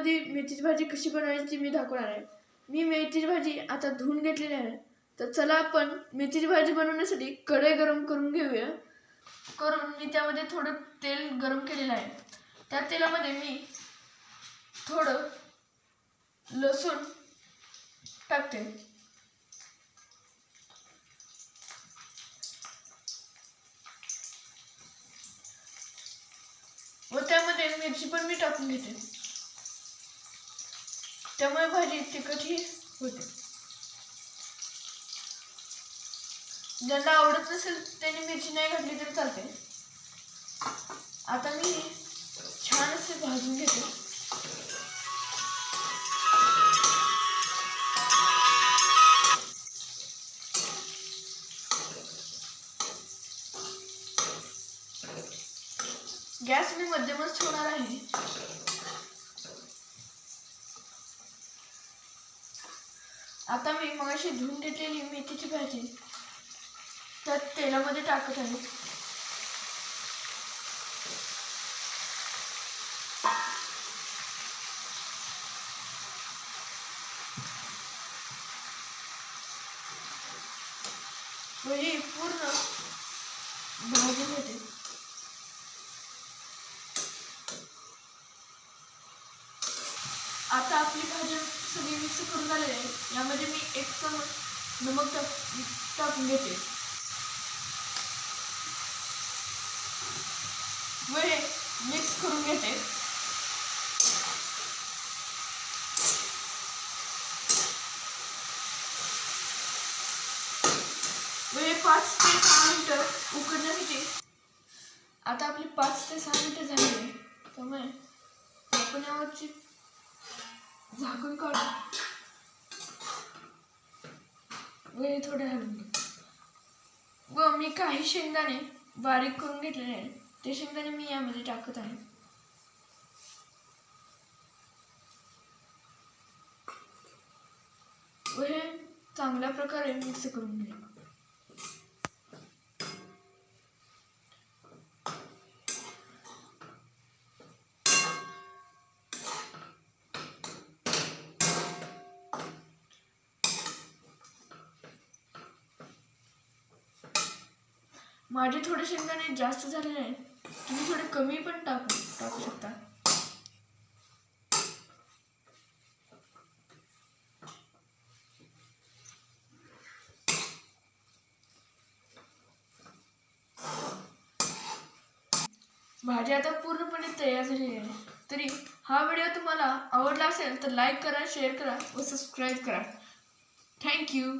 व्हिडिओमध्ये मेथीची भाजी कशी बनवायची मी दाखवणार आहे. मी मेथीची भाजी आता धुवून घेतलेली आहे. तर चला आपण मेथीची भाजी बनवण्यासाठी कढई गरम करून घेऊया. करून मी त्यामध्ये थोडं तेल गरम केलेलं आहे. त्या तेलामध्ये मी थोडं लसूण टाकते. व त्यामध्ये मिरची पण मी टाकून घेते. त्यामुळे भाजी तिखटही होते. ज्यांना आवडत नसेल त्यांनी मिरची नाही घातली तरी चालते आता मी छान असे भाजून घेते. गॅस मी मध्यमच ठेवणार आहे. आता मी मगाशी धुवून घेतलेली मेथीची भाजी. तर तेलामध्ये टाकत आहे. म्हणजे पूर्ण भाजी होते. आता आपली भाजी सगळी मिक्स करून झालेली आहे. यामध्ये मी एक चमच नमक टाक टाकून घेते. व हे मिक्स करून घेते. व हे पाच ते सहा मिनिटं उकडण्यासाठी आता आपली पाच ते सहा मिनिटं झाली त्यामुळे आपण यावरची झाकण काढू. व थोडे हलवून घेऊ व मी काही शेंगदाणे बारीक करून घेतलेले आहे ते शेंगदाणे मी यामध्ये टाकत आहे. व हे चांगल्या प्रकारे मिक्स करून घ्या. माझे थोडे शेंगदाणे जास्त झालेले आहे तुम्ही थोडे कमी पण टाकू टाकू शकता. भाजी आता पूर्णपणे तयार झाली आहे. तरी हा व्हिडिओ तुम्हाला आवडला असेल तर लाईक करा शेअर करा व सबस्क्राईब करा. थँक्यू